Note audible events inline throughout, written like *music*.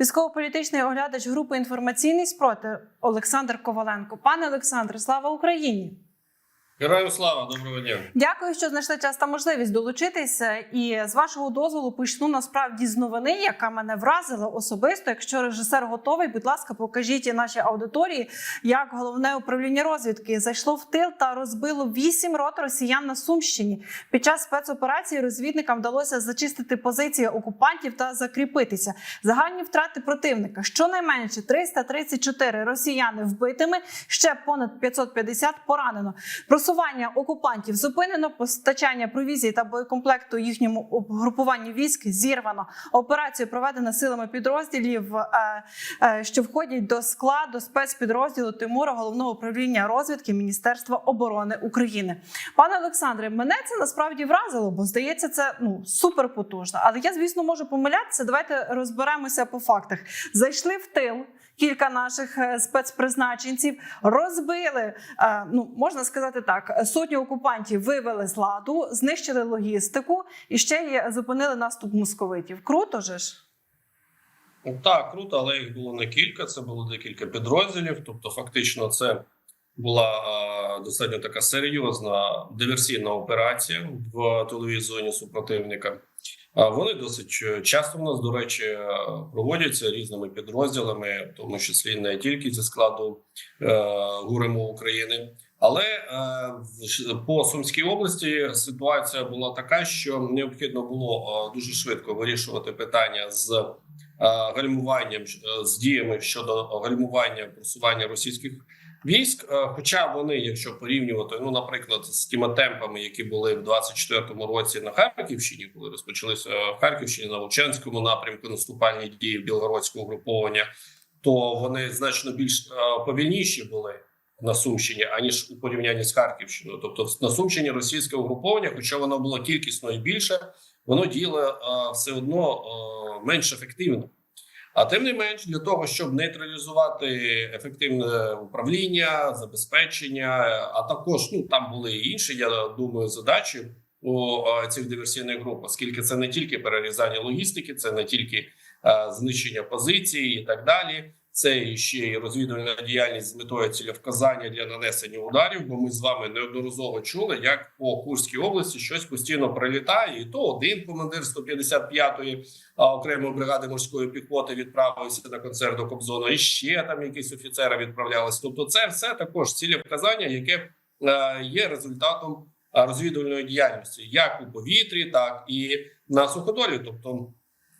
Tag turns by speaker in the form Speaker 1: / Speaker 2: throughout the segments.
Speaker 1: Військово-політичний оглядач групи інформаційний спротив Олександр Коваленко. Пане Олександре, слава Україні!
Speaker 2: Героям слава, доброго дня.
Speaker 1: Дякую, що знайшли час та можливість долучитися. І з вашого дозволу почну насправді з новини, яка мене вразила особисто. Якщо режисер готовий, будь ласка, покажіть нашій аудиторії, як головне управління розвідки зайшло в тил та розбило вісім рот росіян на Сумщині. Під час спецоперації розвідникам вдалося зачистити позиції окупантів та закріпитися. Загальні втрати противника щонайменше 334 росіяни вбитими, ще понад 550 поранено. Просування окупантів зупинено, постачання провізії та боєкомплекту їхньому угрупуванню військ зірвано. Операцію проведено силами підрозділів, е, е, що входять до складу спецпідрозділу Тимура головного управління розвідки Міністерства оборони України. Пане Олександре, мене це насправді вразило, бо здається, це ну супер потужно. Але я, звісно, можу помилятися. Давайте розберемося по фактах. Зайшли в тил. Кілька наших е, спецпризначенців розбили, е, ну можна сказати так, сотню окупантів вивели з ладу, знищили логістику і ще й зупинили наступ московитів. Круто же ж.
Speaker 2: Ну, Так, круто, але їх було не кілька. Це було декілька підрозділів. Тобто, фактично, це була достатньо така серйозна диверсійна операція в тиловій зоні супротивника. Вони досить е, часто в нас, до речі, е, проводяться різними підрозділами, в тому числі не тільки зі складу е, ГУРМО України. Але по Сумській області ситуація була така, що необхідно було дуже швидко вирішувати питання з гальмуванням з діями щодо гальмування просування російських військ. Е, Хоча вони, якщо порівнювати, ну наприклад, з тими темпами, які були в 24-му році на Харківщині, коли розпочалися в Харківщині на Лучанському напрямку наступальні дії білгородського угруповання, то вони значно більш е, повільніші були на Сумщині, аніж у порівнянні з Харківщиною. Тобто, на Сумщині російське угруповання, хоча воно було кількісно і більше, воно діло е, все одно е, менш ефективно. А тим не менш, для того, щоб нейтралізувати ефективне управління, забезпечення, а також ну там були і інші, я думаю, задачі у е, цих диверсійних груп, оскільки це не тільки перерізання логістики, це не тільки е, знищення позицій і так далі. Це і ще й розвідувальна діяльність з метою цілевказання для нанесення ударів. Бо ми з вами неодноразово чули, як по Курській області щось постійно прилітає, і то один командир 155-ї а, окремої бригади морської піхоти відправився на концерт до Кобзона, і ще там якісь офіцери відправлялися. Тобто, це все також цілевказання, яке е, є результатом е, розвідувальної діяльності, як у повітрі, так і на суходолі, тобто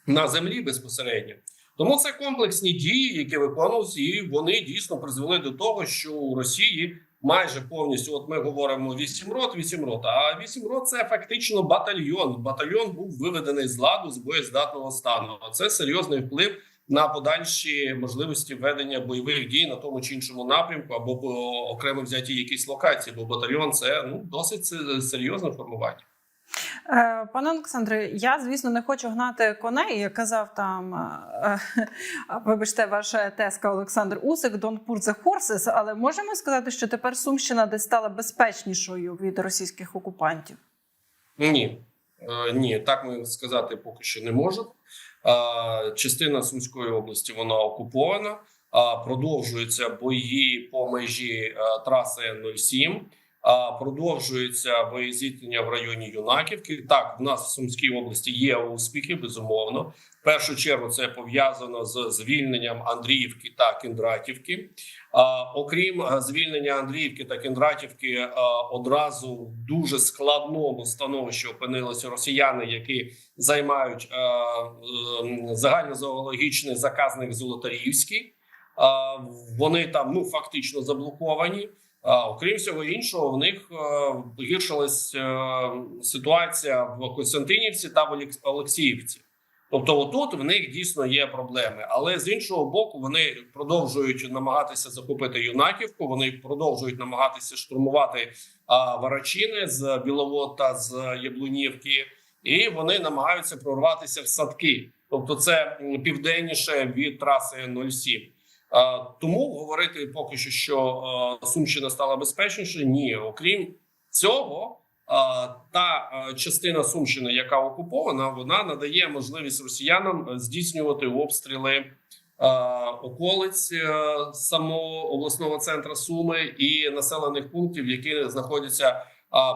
Speaker 2: на землі безпосередньо. Тому це комплексні дії, які виконувалися, і вони дійсно призвели до того, що у Росії майже повністю, от ми говоримо 8 рот, 8 рот. А 8 рот це фактично батальйон. Батальйон був виведений з ладу з боєздатного стану. Це серйозний вплив на подальші можливості ведення бойових дій на тому чи іншому напрямку або окремо взяті якісь локації. Бо батальйон це ну досить се- серйозне формування.
Speaker 1: Е, Пане Олександре, я звісно не хочу гнати коней. як Казав там, е, *laughs* вибачте, ваш тезка Олександр Усик, Don't put the horses, але можемо сказати, що тепер Сумщина десь стала безпечнішою від російських окупантів.
Speaker 2: Ні, Е, ні, так ми сказати поки що не можемо. Частина Сумської області вона окупована. Продовжуються бої по межі траси Н-07. Продовжуються боєзіткнення в районі Юнаківки. Так, в нас в Сумській області є успіхи, безумовно. В першу чергу це пов'язано з звільненням Андріївки та Кіндратівки. Окрім е, звільнення Андріївки та Кіндратівки, е, одразу в дуже складному становищі опинилися росіяни, які займають е, загальнозоологічний заказник Золотарівський. Вони там ну фактично заблоковані. Окрім всього іншого, в них е, погіршилась е, ситуація в Костянтинівці та в Олекс- Олексіївці. Тобто, отут в них дійсно є проблеми, але з іншого боку, вони продовжують намагатися захопити юнаківку. Вони продовжують намагатися штурмувати Варачини з Біловод та з Яблунівки, і вони намагаються прорватися в садки. Тобто, це південніше від траси 07. А, тому говорити поки що, що Сумщина стала безпечніше. Ні, окрім цього. та частина Сумщини, яка окупована, вона надає можливість росіянам е, здійснювати обстріли околиць е, самого обласного центру Суми і населених пунктів, які знаходяться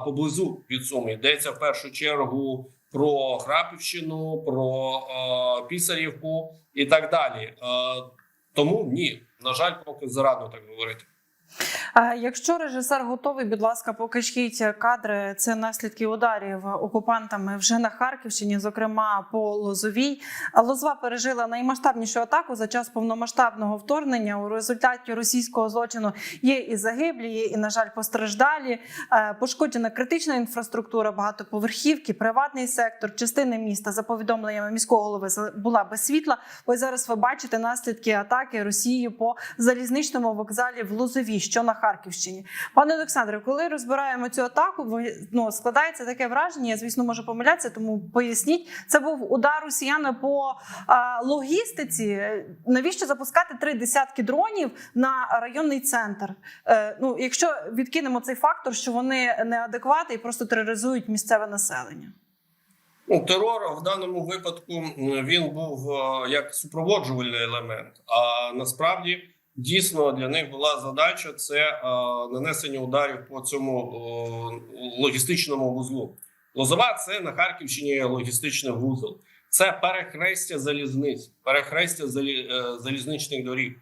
Speaker 2: поблизу від Суми. Йдеться в першу чергу про Храпівщину, про Пісарівку і так далі. Тому ні, на жаль, поки зарадно так говорити.
Speaker 1: Якщо режисер готовий, будь ласка, покажіть кадри. Це наслідки ударів окупантами вже на Харківщині, зокрема по Лозовій. Лозва пережила наймасштабнішу атаку за час повномасштабного вторгнення. У результаті російського злочину є і загиблі, є і на жаль постраждалі. Е, Пошкоджена критична інфраструктура, багатоповерхівки, приватний сектор, частини міста за повідомленнями міського голови була без світла. Ось зараз ви бачите наслідки атаки Росії по залізничному вокзалі в Лозовій, що на Харківщині. Пане Олександре, коли розбираємо цю атаку, ну складається таке враження. Я звісно можу помилятися, тому поясніть. Це був удар росіян по а, логістиці. Навіщо запускати три десятки дронів на районний центр? Е, ну, якщо відкинемо цей фактор, що вони неадеквати і просто тероризують місцеве населення.
Speaker 2: Ну, терор в даному випадку він був е, як супроводжувальний елемент. А насправді дійсно для них була задача це е, нанесення ударів по цьому логістичному вузлу. Лозова це на Харківщині логістичний вузол. Це перехрестя залізниць, перехрестя е, залізничних доріг. Е,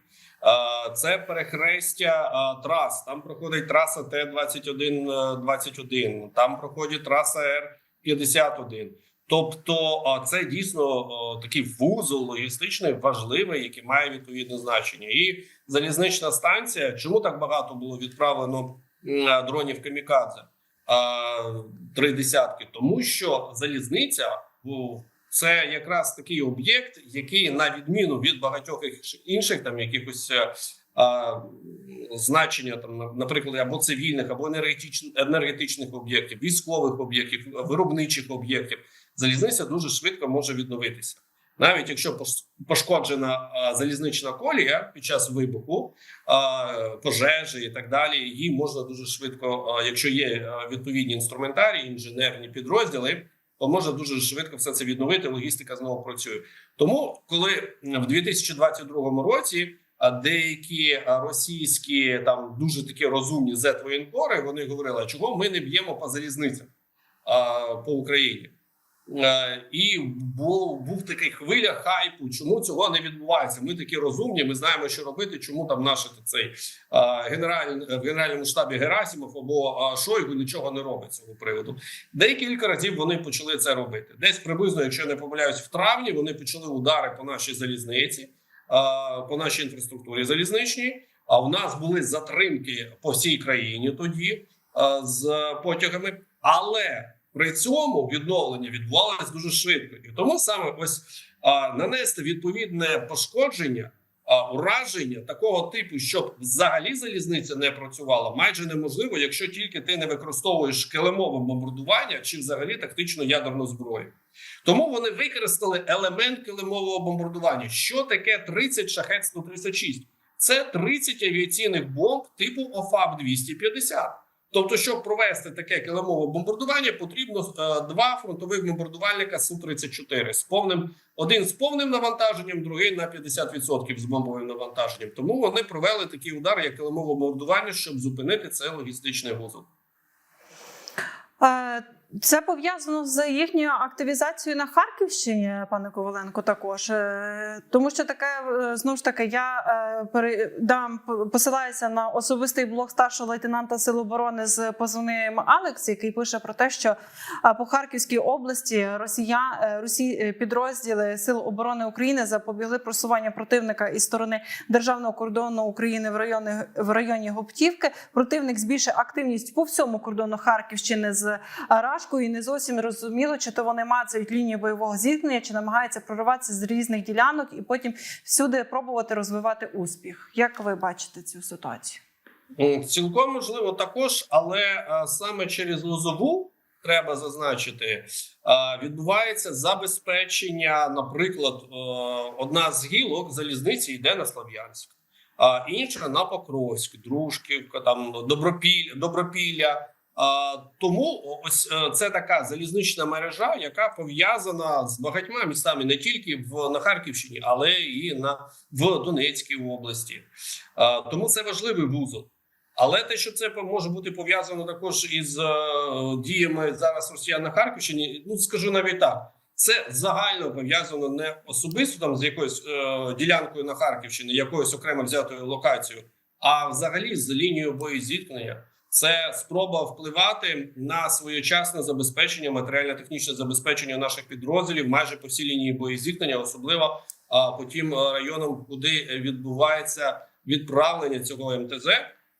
Speaker 2: Це перехрестя трас. Там проходить траса Т-21-21, там проходить траса Р-51. Тобто, це дійсно такий вузол логістичний, важливий, який має відповідне значення. І залізнична станція. Чому так багато було відправлено м, дронів камікадзе? Три десятки, тому що залізниця це якраз такий об'єкт, який на відміну від багатьох інших там якихось. е, а, значення там, наприклад, або цивільних, або енергетичних, енергетичних об'єктів, військових об'єктів, виробничих об'єктів, залізниця дуже швидко може відновитися. Навіть якщо пошкоджена залізнична колія під час вибуху, пожежі і так далі, її можна дуже швидко, якщо є відповідні інструментарії, інженерні підрозділи, то можна дуже швидко все це відновити. Логістика знову працює. Тому, коли в 2022 році а деякі російські там дуже такі розумні зет-воєнкори, вони говорили, чого ми не б'ємо по залізницям по Україні. Е, І був, був такий хвиля хайпу. Чому цього не відбувається? Ми такі розумні. Ми знаємо, що робити. Чому там наш цей а, генераль в генеральному штабі Герасимов або Шойгу нічого не робить цього приводу? Декілька разів вони почали це робити. Десь приблизно, якщо не помиляюсь, в травні вони почали удари по нашій залізниці, по нашій інфраструктурі залізничній. А в нас були затримки по всій країні тоді з потягами, але при цьому відновлення відбувалося дуже швидко, і тому саме ось а, нанести відповідне пошкодження, а, ураження такого типу, щоб взагалі залізниця не працювала, майже неможливо, якщо тільки ти не використовуєш килимове бомбардування чи взагалі тактичну ядерну зброю. Тому вони використали елемент килимового бомбардування. Що таке 30 шахет 136 Це 30 авіаційних бомб типу ОФАБ 250 Тобто, щоб провести таке килимове бомбардування, потрібно е, два фронтових бомбардувальника Су-34 з повним один з повним навантаженням, другий на 50% з бомбовим навантаженням. Тому вони провели такий удар, як килимове бомбардування, щоб зупинити цей логістичний вузол.
Speaker 1: Це пов'язано з їхньою активізацією на Харківщині, пане Коваленко. Також Е, тому, що таке е, знову ж таки, я е, передам посилаюся на особистий блог старшого лейтенанта Сил оборони з позивним Алекс, який пише про те, що по Харківській області Росія Росі підрозділи Сил оборони України запобігли просування противника із сторони державного кордону України в районі в районі Гоптівки. Противник збільшив активність по всьому кордону Харківщини з Рашкою. І не зовсім розуміло, чи то вони мацають лінію бойового зіткнення, чи намагаються прориватися з різних ділянок і потім всюди пробувати розвивати успіх. Як ви бачите цю ситуацію?
Speaker 2: Цілком можливо також, але саме через лозову треба зазначити, е, відбувається забезпечення. Наприклад, е, одна з гілок залізниці йде на Слов'янськ, а інша на Покровськ, Дружківка, там Добропілля, Добропілля. Тому ось е, це така залізнична мережа, яка пов'язана з багатьма містами не тільки в на Харківщині, але і на в Донецькій області. Тому це важливий вузол. Але те, що це може бути пов'язано також із е, діями зараз росіян на Харківщині, ну скажу навіть так. Це загально пов'язано не особисто там з якоюсь е, ділянкою на Харківщині, якоюсь окремо взятою локацією, а взагалі з лінією боєзіткнення. Це спроба впливати на своєчасне забезпечення, матеріально-технічне забезпечення наших підрозділів майже по всій лінії боєзіткнення, особливо а, по тим е, районам, куди відбувається відправлення цього МТЗ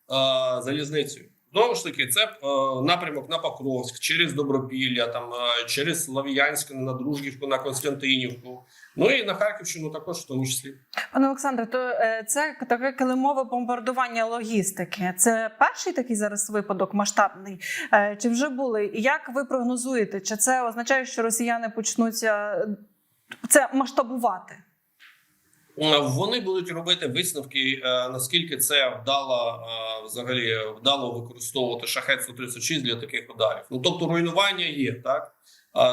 Speaker 2: а, залізницею. Знову ж таки, це е, напрямок на Покровськ, через Добропілля, там е, через Слав'янськ на Дружківку, на Константинівку. Ну і на Харківщину також в тому числі.
Speaker 1: Пане Олександре, то е, це таке килимове бомбардування логістики. Це перший такий зараз випадок масштабний. Чи вже були? Як ви прогнозуєте? Чи це означає, що росіяни почнуться це масштабувати?
Speaker 2: Е, Вони будуть робити висновки, е, наскільки це вдало е, взагалі вдало використовувати шахет 136 для таких ударів. Ну тобто, руйнування є так.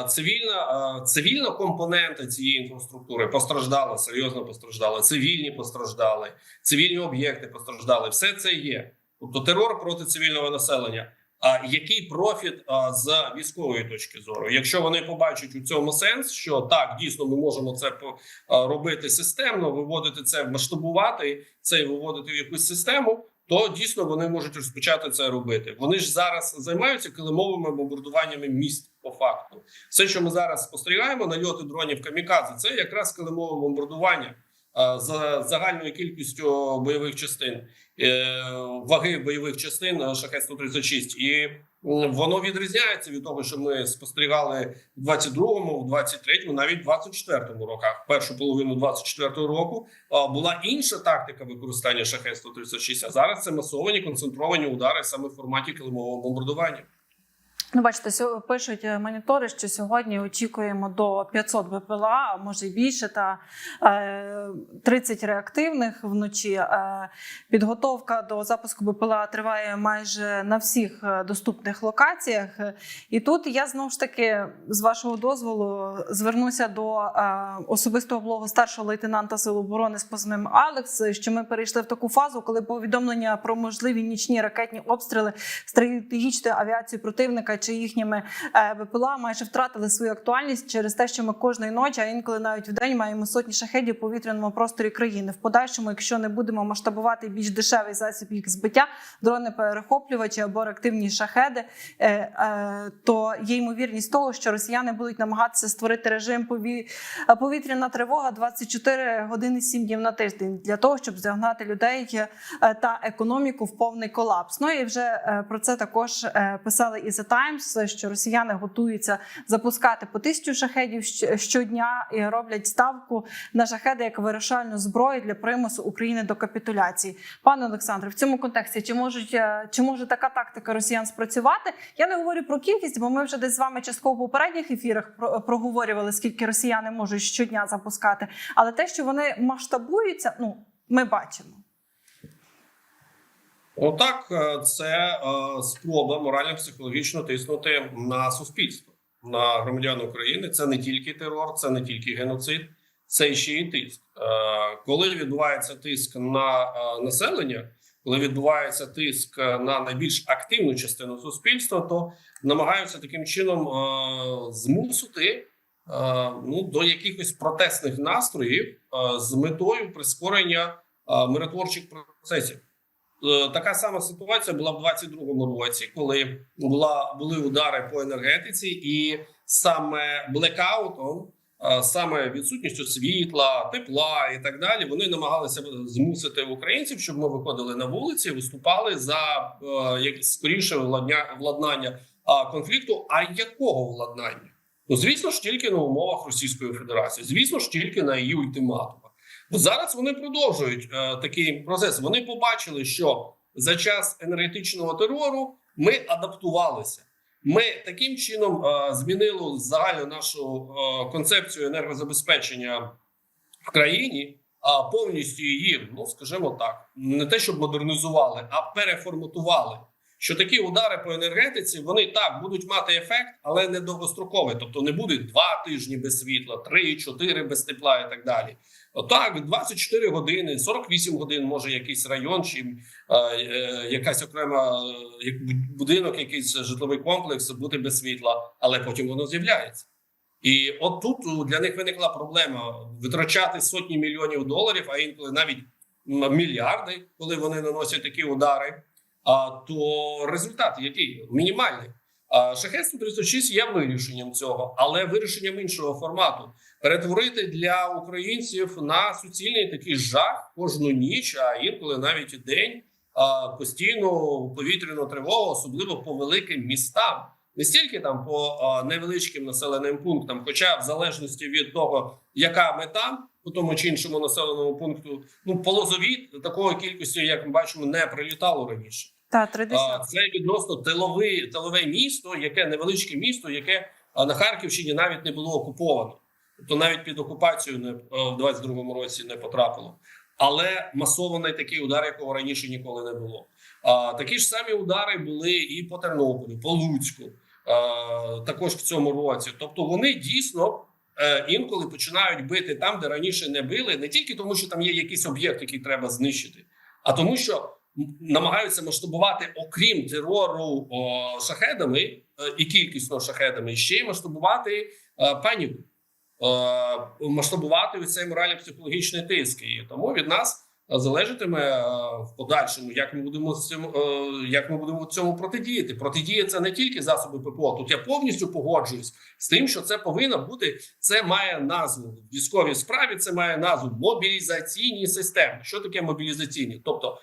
Speaker 2: Цивільна цивільна компонента цієї інфраструктури постраждала, серйозно постраждали. Цивільні постраждали, цивільні об'єкти постраждали. Все це є. Тобто терор проти цивільного населення. Який профіт з військової точки зору? Якщо вони побачать у цьому сенс, що так дійсно ми можемо це робити системно, виводити це, масштабувати це і виводити в якусь систему, то дійсно вони можуть розпочати це робити. Вони ж зараз займаються килимовими бомбардуваннями міст. По факту, все, що ми зараз спостерігаємо, нальоти дронів камікадзе, це якраз килимове бомбардування за загальною кількістю бойових частин е, ваги бойових частин е, шахет 136 і воно відрізняється від того, що ми спостерігали в 22-му, в 23-му, навіть в 24-му роках. Першу половину 24-го року була інша тактика використання шахет 136, а зараз це масовані концентровані удари саме в форматі килимового бомбардування.
Speaker 1: Ну, бачите, пишуть е, монітори, що сьогодні очікуємо до 500 БПЛА, а може більше, та е, 30 реактивних вночі. Е, підготовка до запуску БПЛА триває майже на всіх е, доступних локаціях. Е, І тут я знову ж таки, з вашого дозволу, звернуся до е, особистого блогу старшого лейтенанта Сил оборони з позивним Алекс, що ми перейшли в таку фазу, коли повідомлення про можливі нічні ракетні обстріли стратегічної авіації противника чи їхніми е, БПЛА майже втратили свою актуальність через те, що ми кожної ночі, а інколи навіть в день маємо сотні шахедів у повітряному просторі країни. В подальшому, якщо не будемо масштабувати більш дешевий засіб їх збиття, дрони перехоплювачі або реактивні шахеди, е, е, то є ймовірність того, що росіяни будуть намагатися створити режим пові... повітряна тривога 24 години 7 днів на тиждень для того, щоб загнати людей та економіку в повний колапс. Ну і вже про це також писали і The Times, що росіяни готуються запускати по тисячу шахедів щодня і роблять ставку на шахеди як вирішальну зброю для примусу України до капітуляції. Пане Олександре, в цьому контексті чи можуть е, чи може така тактика росіян спрацювати? Я не говорю про кількість, бо ми вже десь з вами частково в попередніх ефірах про- проговорювали, скільки росіяни можуть щодня запускати. Але те, що вони масштабуються, ну ми бачимо.
Speaker 2: Отак, е, це е, спроба морально-психологічно тиснути на суспільство, на громадян України. Це не тільки терор, це не тільки геноцид, це ще й тиск. Е, Коли відбувається тиск на населення, коли відбувається тиск на найбільш активну частину суспільства, то намагаються таким чином змусити ну, до якихось протестних настроїв з метою прискорення миротворчих процесів. Е, Така сама ситуація була в 22-му році, коли була були удари по енергетиці, і саме блекаутом, е, саме відсутністю світла, тепла і так далі, вони намагалися змусити українців, щоб ми виходили на вулиці, виступали за е, як скоріше владнання конфлікту. А якого владнання? Ну звісно ж, тільки на умовах Російської Федерації, звісно ж, тільки на її ультиматумах. Зараз вони продовжують е, такий процес. Вони побачили, що за час енергетичного терору ми адаптувалися. Ми таким чином е, змінили загальну нашу е, концепцію енергозабезпечення в країні, а повністю її, ну скажімо так, не те, щоб модернізували, а переформатували. що такі удари по енергетиці вони так будуть мати ефект, але не довгостроковий. Тобто не буде два тижні без світла, три, чотири без тепла і так далі. Отак, 24 години, 48 годин може якийсь район чи е, е, якась окрема е, будинок, якийсь житловий комплекс бути без світла, але потім воно з'являється. І от тут для них виникла проблема витрачати сотні мільйонів доларів, а інколи навіть мільярди, коли вони наносять такі удари. А то результат який мінімальний. Шахет 136 є вирішенням цього, але вирішенням іншого формату перетворити для українців на суцільний такий жах кожну ніч, а інколи навіть і день постійну повітряну тривогу, особливо по великим містам, не стільки там по невеличким населеним пунктам, хоча в залежності від того, яка мета по тому чи іншому населеному пункту, ну по лозові такої кількості, як ми бачимо, не прилітало раніше.
Speaker 1: Та три
Speaker 2: Це відносно тилове, тилове місто, яке невеличке місто, яке на Харківщині навіть не було окуповано. Тобто навіть під окупацію не в 22-му році не потрапило. Але масований такий удар, якого раніше ніколи не було. А, такі ж самі удари були і по Тернополю, по Луцьку, а, також в цьому році. Тобто вони дійсно е, інколи починають бити там, де раніше не били, не тільки тому, що там є якийсь об'єкт, який треба знищити, а тому, що намагаються масштабувати, окрім терору о, шахедами е, і кількісно шахедами, ще й масштабувати е, паніку, е, масштабувати цей морально-психологічний тиск. І тому від нас е, залежатиме е, в подальшому, як ми будемо цим, е, як ми будемо цьому протидіяти. Протидія це не тільки засоби ППО. Тут я повністю погоджуюсь з тим, що це повинно бути. Це має назву військовій справі. Це має назву мобілізаційні системи. Що таке мобілізаційні? Тобто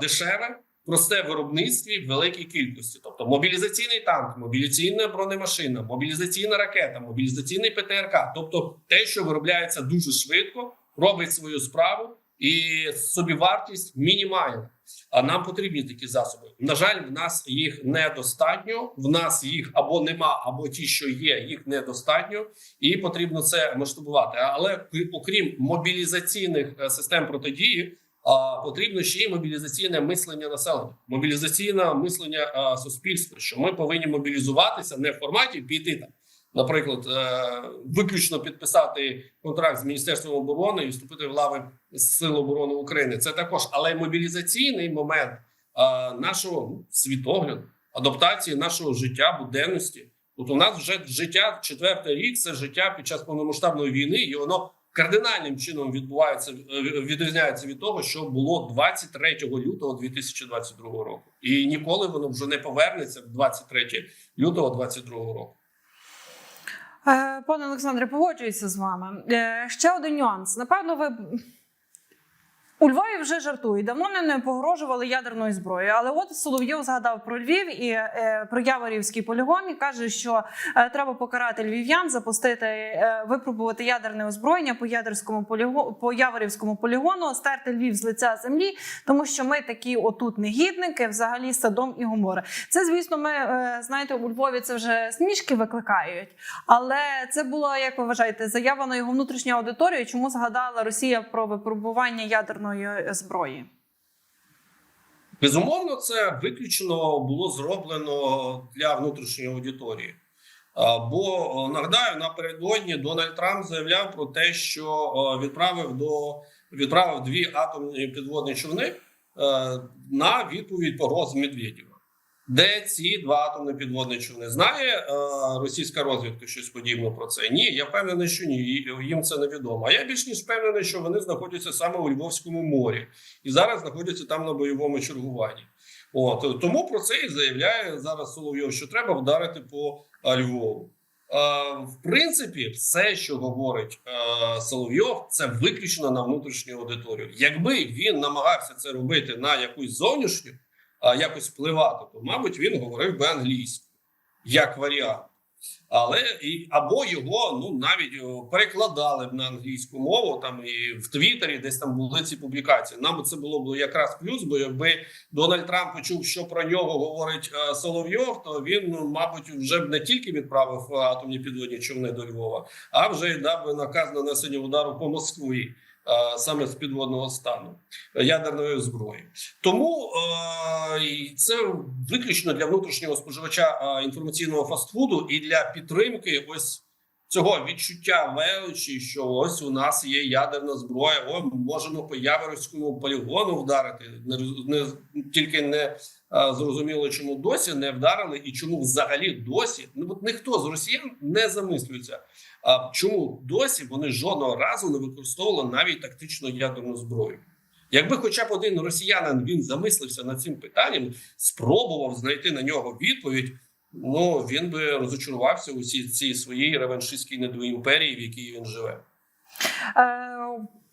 Speaker 2: дешеве, просте в виробництві в великій кількості. Тобто мобілізаційний танк, мобілізаційна бронемашина, мобілізаційна ракета, мобілізаційний ПТРК. Тобто те, що виробляється дуже швидко, робить свою справу, і собівартість мінімальна. А нам потрібні такі засоби. На жаль, в нас їх недостатньо. В нас їх або нема, або ті, що є, їх недостатньо, і потрібно це масштабувати. Але окрім мобілізаційних е, систем протидії, потрібно ще й мобілізаційне мислення населення, мобілізаційне мислення а, суспільства. Що ми повинні мобілізуватися не в форматі піти там, наприклад, е, виключно підписати контракт з міністерством оборони і вступити в лави Сил оборони України. Це також, але мобілізаційний момент а, нашого ну, світогляду, адаптації нашого життя, буденності. От у нас вже життя четвертий рік це життя під час повномасштабної війни, і воно кардинальним чином відбувається е, відрізняється від того, що було 23 лютого 2022 року, і ніколи воно вже не повернеться в 23 лютого 2022 року.
Speaker 1: Е, Пане Олександре, погоджуюся з вами. Е, Ще один нюанс. Напевно, ви у Львові вже жартують. Давно не- погрожували ядерною зброєю. Але от Соловйов згадав про Львів і е, про Яворівський полігон і каже, що е, треба покарати львів'ян, запустити, е, випробувати ядерне озброєння по ядерському поліго, по Яворівському полігону, стерти Львів з лиця землі, тому що ми такі отут негідники, взагалі садом і гомора. Це, звісно, ми е, знаєте, у Львові це вже смішки викликають. Але це була, як ви вважаєте, заява на його внутрішню аудиторію. Чому згадала Росія про випробування ядерної зброї?
Speaker 2: Безумовно, це виключно було зроблено для внутрішньої аудиторії. Бо нагадаю, напередодні Дональд Трамп заявляв про те, що відправив до відправив дві атомні підводні човни е, на відповідь погроз Медведєва. Де ці два атомні підводні човни? Знає е, російська розвідка щось подібне про це? Ні, я впевнений, що ні. Їм це невідомо. А я більш ніж впевнений, що вони знаходяться саме у Львовському морі і зараз знаходяться там на бойовому чергуванні. От тому про це і заявляє зараз Соловйов, що треба вдарити по Львову. Е, в принципі, все, що говорить е, Соловйов, це виключно на внутрішню аудиторію. Якби він намагався це робити на якусь зовнішню, якось впливати, то мабуть він говорив би англійською як варіант. Але і або його ну навіть перекладали б на англійську мову там і в Твіттері, десь там були ці публікації. Нам це було б якраз плюс, бо якби Дональд Трамп почув, що про нього говорить е, Соловйов, то він, ну, мабуть, вже б не тільки відправив е, атомні підводні човни до Львова, а вже й дав би наказ на нанесення удару по Москві. Е, саме з підводного стану ядерної зброї. Тому е, це виключно для внутрішнього споживача е, інформаційного фастфуду і для підтримки ось. Цього відчуття величі, що ось у нас є ядерна зброя. О, ми можемо по Яворівському полігону вдарити. Не, не тільки не а, зрозуміло, чому досі не вдарили, і чому взагалі досі ну от ніхто з росіян не замислюється. А чому досі вони жодного разу не використовували навіть тактичну ядерну зброю? Якби хоча б один росіянин він замислився над цим питанням, спробував знайти на нього відповідь. Ну він би розочарувався у цій своїй реваншистській недоімперії, в якій він живе.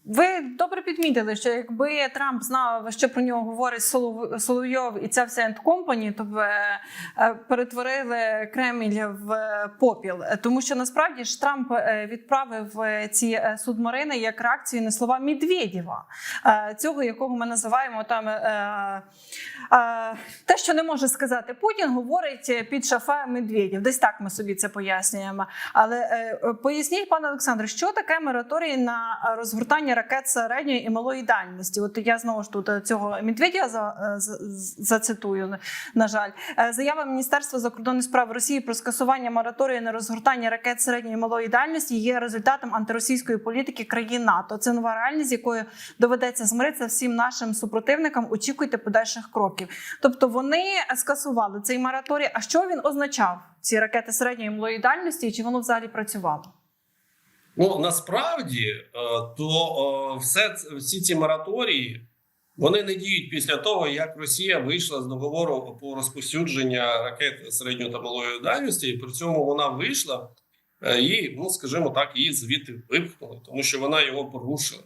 Speaker 1: Ви добре підмітили, що якби Трамп знав, що про нього говорить Солов- Соловйов і ця вся Company, то б е, е, перетворили Кремль в е, попіл. Тому що насправді ж Трамп відправив ці субмарини як реакцію на слова Медведєва, цього якого ми називаємо там. Те, що не може сказати Путін, говорить під шафе Медведєв. Десь так ми собі це пояснюємо. Але поясніть, пане Олександре, що таке мораторій на е, розгортання ракет середньої і малої дальності? От я знову ж тут е, цього Медведєва за, е, зацитую. на- жаль, Е, заява Міністерства закордонних справ Росії про скасування мораторію на розгортання ракет середньої і малої дальності є результатом антиросійської політики країн НАТО. Це нова реальність, якою доведеться змиритися всім нашим супротивникам. Очікуйте подальших кроків. Тобто вони скасували цей мораторій. А що він означав? Ці ракети середньої і малої дальності, чи воно взагалі працювало?
Speaker 2: Ну насправді е, то е, все всі ці мораторії вони не діють після того, як Росія вийшла з договору по розповсюдження ракет середньої та малої дальності, і при цьому вона вийшла е, і, ну скажімо так, її звідти випхнули, тому що вона його порушила.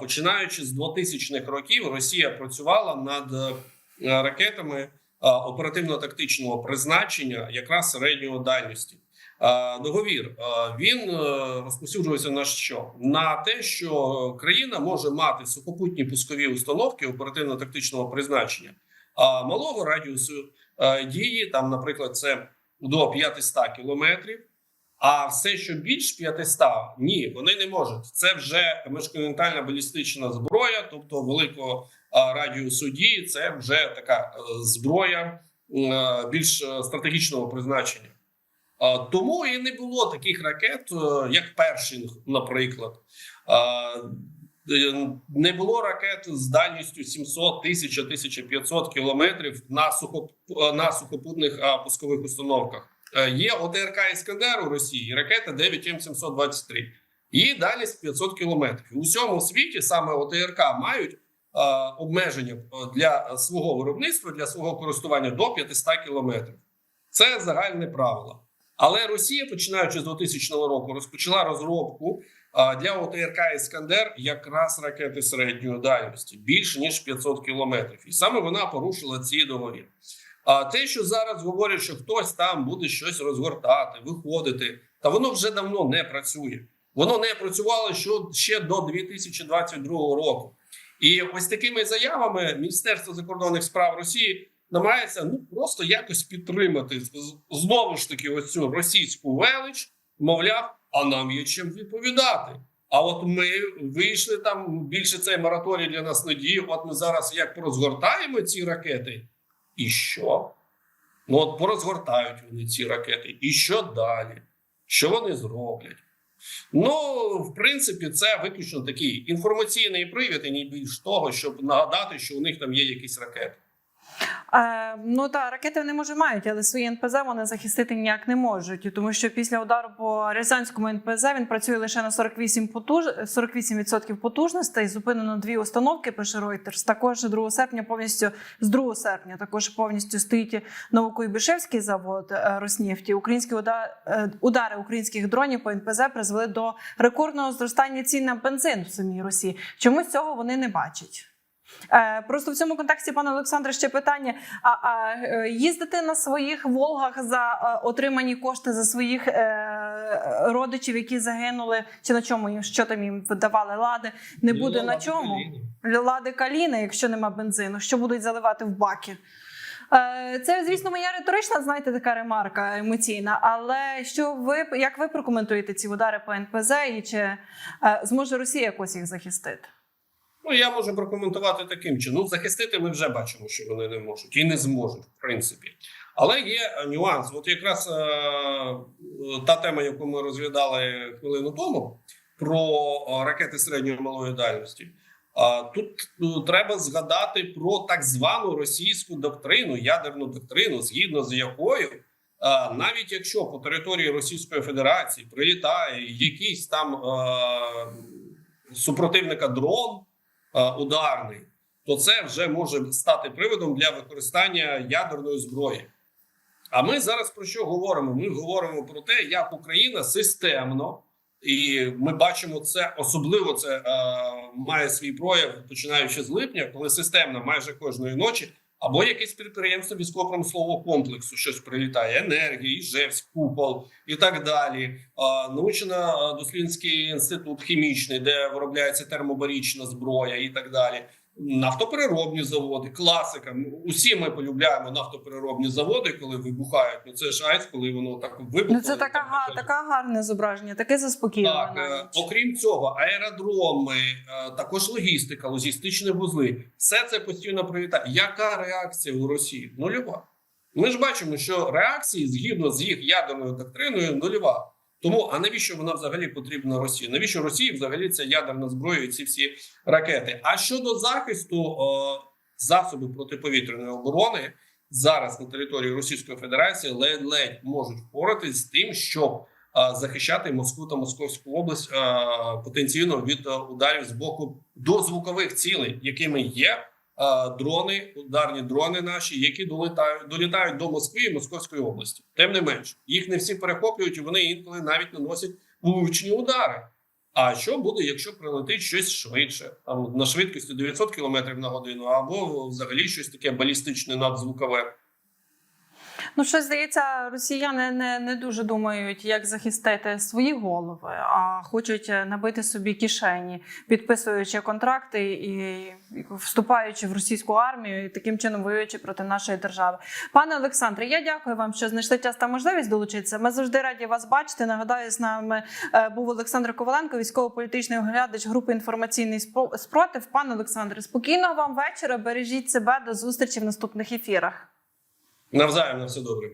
Speaker 2: Починаючи з 2000-х років, Росія працювала над ракетами оперативно-тактичного призначення, якраз середньої дальності. А, Договір він е, розповсюджувався на що? На те, що країна може мати сухопутні пускові установки оперативно-тактичного призначення, малого радіусу е, дії, там, наприклад, це до 500 кілометрів. А все, що більш 500, ні, вони не можуть. Це вже міжконтинентальна балістична зброя, тобто великого радіусу дії. Це вже така е, зброя е, більш е, стратегічного призначення. Тому і не було таких ракет, е, як Першинг, наприклад. Е, Не було ракет з дальністю 700, 1000, 1500 кілометрів на, сухоп... на сухопутних пускових установках. Е, Є ОТРК Іскандер у Росії, ракета 9М723. Її дальність 500 кілометрів. У всьому світі саме ОТРК мають обмеження для свого виробництва, для свого користування до 500 кілометрів. Це загальне правило. Але Росія, починаючи з 2000 року, розпочала розробку для ОТРК Іскандер якраз ракети середньої дальності більше ніж 500 кілометрів. І саме вона порушила ці договір. А те, що зараз говорять, що хтось там буде щось розгортати, виходити, та воно вже давно не працює. Воно не працювало ще до 2022 року. І ось такими заявами Міністерство закордонних справ Росії намагається ну просто якось підтримати знову ж таки ось цю російську велич, мовляв, а нам є чим відповідати. А от ми вийшли там більше цей мораторій для нас не діє. От ми зараз як порозгортаємо ці ракети. І що? Ну от порозгортають вони ці ракети. І що далі? Що вони зроблять? Ну, в принципі, це виключно такий інформаційний привід, і не більш того, щоб нагадати, що у них там є якісь ракети.
Speaker 1: Е, ну та ракети вони може мають, але свої НПЗ вони захистити ніяк не можуть, тому що після удару по Рязанському НПЗ він працює лише на 48 потуж... 48% потужностей. Зупинено дві установки. Пише Reuters. Також 2 серпня повністю з 2 серпня також повністю стоїть Новокуйбишевський завод е, Роснефті. Українські удари, удари українських дронів по НПЗ призвели до рекордного зростання цін на бензин в самій Росії. Чомусь цього вони не бачать. Е, Просто в цьому контексті, пане Олександре, ще питання: а, а е, їздити на своїх Волгах за е, отримані кошти за своїх е, родичів, які загинули, чи на чому їм що там їм видавали лади, не буде
Speaker 2: Ну,
Speaker 1: на чому.
Speaker 2: Каліна.
Speaker 1: Лади каліни, якщо нема бензину, що будуть заливати в баки. Це, звісно, моя риторична, знаєте, така ремарка емоційна. Але що ви як ви прокоментуєте ці удари по НПЗ і чи зможе Росія якось їх захистити?
Speaker 2: Ну, я можу прокоментувати таким чином. Ну, захистити ми вже бачимо, що вони не можуть і не зможуть, в принципі. Але є е, нюанс. От якраз е, та тема, яку ми розглядали хвилину тому, про е, ракети середньої малої дальності. Тут ну, треба згадати про так звану російську доктрину, ядерну доктрину, згідно з якою, е, навіть якщо по території Російської Федерації прилітає якийсь там супротивника дрон ударний, то це вже може стати приводом для використання ядерної зброї. А ми зараз про що говоримо? Ми говоримо про те, як Україна системно, і ми бачимо це особливо це е, має свій прояв починаючи з липня, коли системно майже кожної ночі або якесь підприємство військово-промислового комплексу щось прилітає: енергії, Іжевськ, купол і так далі. Е, Научно-дослідницький інститут хімічний, де виробляється термобарічна зброя, і так далі. Нафтопереробні заводи, класика. Усі ми полюбляємо нафтопереробні заводи, коли вибухають. Ну це ж айс, коли воно так вибухає.
Speaker 1: Ну це така га- така гарне зображення, таке заспокійливе.
Speaker 2: Так, е, окрім цього, аеродроми, е, також логістика, логістичні вузли, все це постійно прилітає. Яка реакція у Росії? Нульова. Ми ж бачимо, що реакції згідно з їх ядерною доктриною нульова. Тому а навіщо вона взагалі потрібна Росії? Навіщо Росії взагалі ця ядерна зброя і ці всі ракети? А щодо захисту е, засобів протиповітряної оборони зараз на території Російської Федерації ледь-ледь можуть впоратись з тим, щоб е, захищати Москву та Московську область е, потенційно від е, ударів з боку дозвукових цілей, якими є дрони, ударні дрони наші, які долітають долітають до Москви і Московської області. Тим не менш, їх не всі перехоплюють, і вони інколи навіть наносять влучні удари. А що буде, якщо прилетить щось швидше, там на швидкості 900 км на годину, або взагалі щось таке балістичне надзвукове?
Speaker 1: Ну, щось здається, росіяни не, не дуже думають, як захистити свої голови, а хочуть е, набити собі кишені, підписуючи контракти і, вступаючи в російську армію і таким чином воюючи проти нашої держави. Пане Олександре, я дякую вам, що знайшли час та можливість долучитися. Ми завжди раді вас бачити. Нагадаю, з нами е, був Олександр Коваленко, військово-політичний оглядач групи інформаційний спро- спротив. Пане Олександре, спокійного вам вечора. Бережіть себе до зустрічі в наступних ефірах.
Speaker 2: Навзаєм на все добре.